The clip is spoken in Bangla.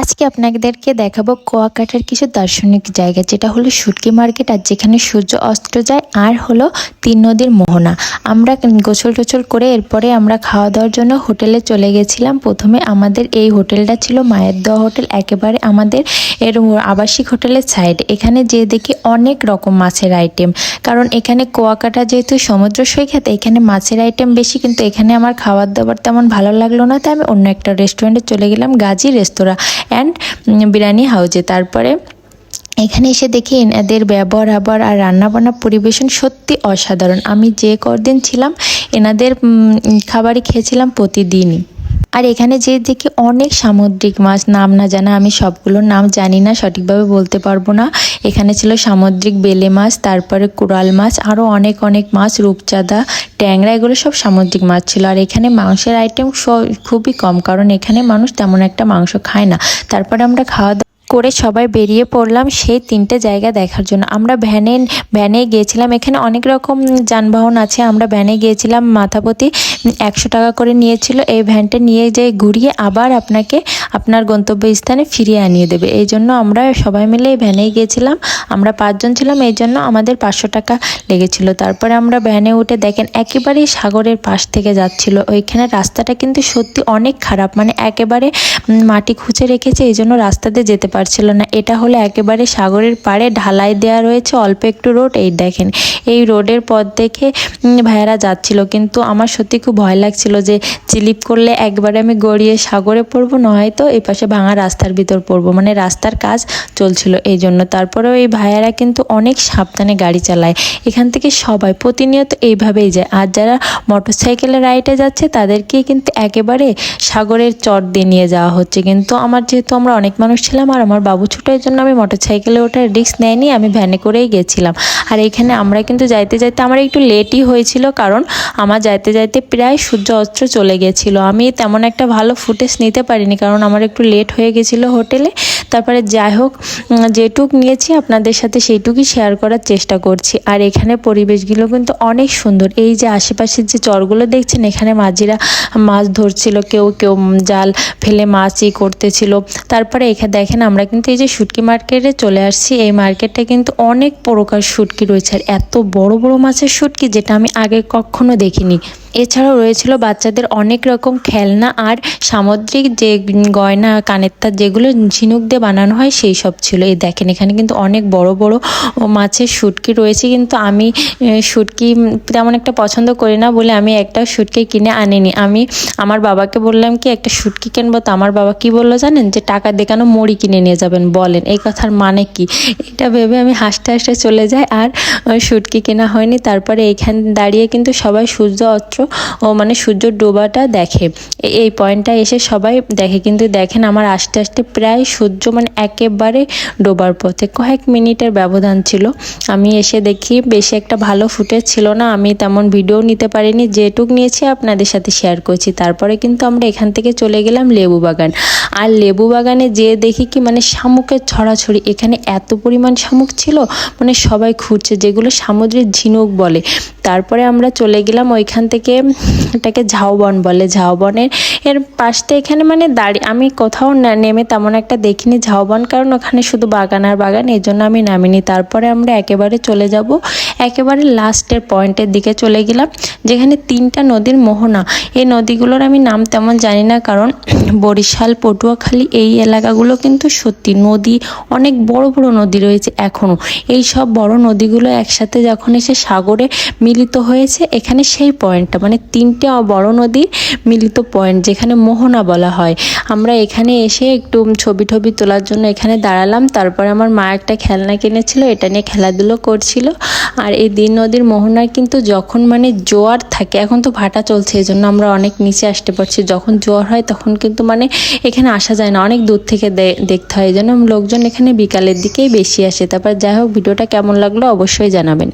আজকে আপনাদেরকে দেখাবো কুয়াকাটার কিছু দার্শনিক জায়গা, যেটা হলো সুটকি মার্কেট আর যেখানে সূর্য অস্ত যায় আর হলো তিন নদীর মোহনা। আমরা গোসল টোসল করে এরপরে আমরা খাওয়া দাওয়ার জন্য হোটেলে চলে গেছিলাম। প্রথমে আমাদের এই হোটেলটা ছিল মায়ের দোয়া হোটেল, একেবারে আমাদের এর আবাসিক হোটেলের সাইড এখানে যে দেখি অনেক রকম মাছের আইটেম কারণ এখানে কুয়াকাটা যেহেতু সমুদ্র সৈকত, এখানে মাছের আইটেম বেশি, কিন্তু এখানে আমার খাবার দাবার তেমন ভালো লাগল না। তাই আমি অন্য একটা রেস্টুরেন্টে চলে গেলাম, গাজী রেস্তোরাঁ। অ্যান্ড বিরিয়ানি হাউজে। তারপরে এখানে এসে দেখি এনাদের ব্যবহার আবার আর রান্নাবান্না পরিবেশন সত্যি অসাধারণ। আমি যে কদিন ছিলাম, এনাদের খাবারই খেয়েছিলাম প্রতিদিনই। আর এখানে যে দেখি অনেক সামুদ্রিক মাছ, নাম না জানা, আমি সবগুলোর নাম জানি না, সঠিকভাবে বলতে পারব না। এখানে ছিল সামুদ্রিক বেলে মাছ, তারপরে কোরাল মাছ আরও অনেক অনেক মাছ, রূপচাঁদা, ট্যাংরা, এগুলো সব সামুদ্রিক মাছ ছিল। আর এখানে মাংসের আইটেম খুবই কম, কারণ এখানে মানুষ তেমন একটা মাংস খায় না। তারপরে আমরা খাওয়া করে সবাই বেরিয়ে পড়লাম সেই তিনটে জায়গা দেখার জন্য। আমরা ভ্যানে ভ্যানে গিয়েছিলাম। এখানে অনেক রকম যানবাহন আছে। আমরা ভ্যানে গিয়েছিলাম, মাথাপতি একশো টাকা করে নিয়েছিল। এই ভ্যানটা নিয়ে যেয়ে ঘুরিয়ে আবার আপনাকে আপনার গন্তব্যস্থানে ফিরিয়ে আনিয়ে দেবে। এই জন্য আমরা সবাই মিলে এই ভ্যানেই গিয়েছিলাম। আমরা পাঁচজন ছিলাম। এই জন্য আমাদের পাঁচশো টাকা লেগেছিল। তারপরে আমরা ভ্যানে উঠে দেখেন একেবারেই সাগরের পাশ থেকে যাচ্ছিল। ওইখানে রাস্তাটা কিন্তু সত্যি অনেক খারাপ। মানে একেবারে মাটি খুঁজে রেখেছে। এই জন্য রাস্তাতে যেতে পারছিল না। এটা হলো একেবারে সাগরের পাড়ে ঢালাই দেওয়া রয়েছে, অল্প একটু রোড। এই দেখেন, এই রোডের পথ দেখে ভাইয়ারা যাচ্ছিল। কিন্তু আমার সত্যি খুব ভয় লাগছিল যে চিলিপ করলে একবারে আমি গড়িয়ে সাগরে পড়ব, নয়তো এই পাশে ভাঙা রাস্তার ভিতর পড়ব। মানে রাস্তার কাজ চলছিল এই জন্য। তারপরেও এই ভাইয়ারা কিন্তু অনেক সাবধানে গাড়ি চালায়। এখান থেকে সবাই প্রতিনিয়ত এইভাবেই যায়। আর যারা মোটর সাইকেলে রাইডে যাচ্ছে তাদেরকে কিন্তু একেবারে সাগরের চট দিয়ে নিয়ে যাওয়া হচ্ছে। কিন্তু আমার যেহেতু আমরা অনেক মানুষ ছিলাম, আর আমার বাবু ছোটো এর জন্য আমি মোটর সাইকেলে ওঠার রিস্ক নেয়নি, আমি ভ্যানে করেই গেছিলাম। আর এখানে আমরা কিন্তু যাইতে যাইতে আমার একটু লেটই হয়েছিল, কারণ আমার যাইতে যাইতে প্রায় সূর্য অস্ত্র চলে গেছিল। আমি তেমন একটা ভালো ফুটেজ নিতে পারিনি, কারণ আমার একটু লেট হয়ে গেছিল হোটেলে তারপরে যাই হোক যেটুক নিয়েছি আপনাদের সাথে সেইটুকুই শেয়ার করার চেষ্টা করছি। আর এখানে পরিবেশগুলো কিন্তু অনেক সুন্দর। এই যে আশেপাশের যে চরগুলো দেখছেন, এখানে মাঝিরা মাছ ধরছিল, কেউ কেউ জাল ফেলে মাছই করতেছিল। তারপরে এখানে দেখেন আমরা কিন্তু এই যে শুটকি মার্কেটে চলে আসছি। এই মার্কেটটা কিন্তু অনেক প্রকার শুটকি রয়েছে। আর এত বড় বড় মাছের শুটকি যেটা আমি আগে কখনো দেখিনি। এছাড়াও রয়েছিল বাচ্চাদের অনেক রকম খেলনা আর সামুদ্রিক যে গয়না কানের তার যেগুলো ঝিনুক দিয়ে বানানো হয় সেই সব ছিল। এই দেখেন এখানে কিন্তু অনেক বড় বড় মাছের শুটকি রয়েছে। কিন্তু আমি এ, শুটকি তেমন একটা পছন্দ করি না বলে আমি একটা শুটকি কিনে আনিনি। আমি আমার বাবাকে বললাম কি একটা শুটকি কিনবো? তো আমার বাবা কি বলল জানেন? যে টাকা দেখানো মুড়ি কিনে নিয়ে যাবেন? বলেন। এই কথার মানে কি? এটা ভেবে আমি হাসতে হাসতে চলে যাই। আর শুটকি কেনা হয়নি। তারপরে এইখানে দাঁড়িয়ে কিন্তু সবাই সূর্য অস্ত্র ও মানে সূর্য ডোবাটা দেখে। এই পয়েন্টটা এসে সবাই দেখে, কিন্তু দেখেন আমার আস্তে আস্তে প্রায় সূর্য মানে একেবারে ডোবার পথে। কয়েক মিনিটের ব্যবধান ছিল। আমি এসে দেখি বেশি একটা ভালো ফুটেজ ছিল না, আমি তেমন ভিডিও নিতে পারিনি যেটুক নিয়েছি আপনাদের সাথে শেয়ার করছি। তারপরে কিন্তু আমরা এখান থেকে চলে গেলাম লেবু বাগান। আর লেবু বাগানে যেয়ে দেখি কি মানে শামুকের ছড়াছড়ি, এখানে এত পরিমাণ শামুক ছিল মানে সবাই খুঁজছে যেগুলো সামুদ্রিক ঝিনুক বলে। তারপরে আমরা চলে গেলাম ওইখান থেকে এটাকে ঝাউবন বলে, ঝাউবনের। এর পাশটা এখানে মানে দাঁড়িয়ে আমি কোথাও নেমে তেমন একটা দেখিনি ঝাউবন, কারণ ওখানে শুধু বাগান আর বাগান, এই জন্য আমি নামিনি। তারপরে আমরা একেবারে চলে যাব, একেবারে লাস্টের পয়েন্টের দিকে চলে গেলাম, যেখানে তিনটা নদীর মোহনা। এই নদীগুলোর আমি নাম তেমন জানি না, কারণ বরিশাল, পটুয়াখালী, এই এলাকাগুলো কিন্তু সত্যি নদী, অনেক বড় বড় নদী রয়েছে এখনও এই সব বড় নদীগুলো একসাথে যখন এসে সাগরে মিলিত হয়েছে, এখানে সেই পয়েন্টটা মানে তিনটে বড় নদীর মিলিত পয়েন্ট যেখানে মোহনা বলা হয়। আমরা এখানে এসে একটু ছবি টবি তোলার জন্য এখানে দাঁড়ালাম। তারপরে আমার মা একটা খেলনা কিনেছিল, এটা নিয়ে খেলাধুলো করছিল। আর এই দিন নদীর মোহনায় কিন্তু যখন মানে জোয়ার থাকে, এখন তো ভাটা চলছে এই জন্য আমরা অনেক নিচে আসতে পারছি। যখন জোয়ার হয় তখন কিন্তু মানে এখানে আসা যায় না, অনেক দূর থেকে দেখতে হয়। এই জন্য লোকজন এখানে বিকালের দিকেই বেশি আসে। তারপর যাই হোক, ভিডিওটা কেমন লাগল অবশ্যই জানাবেন।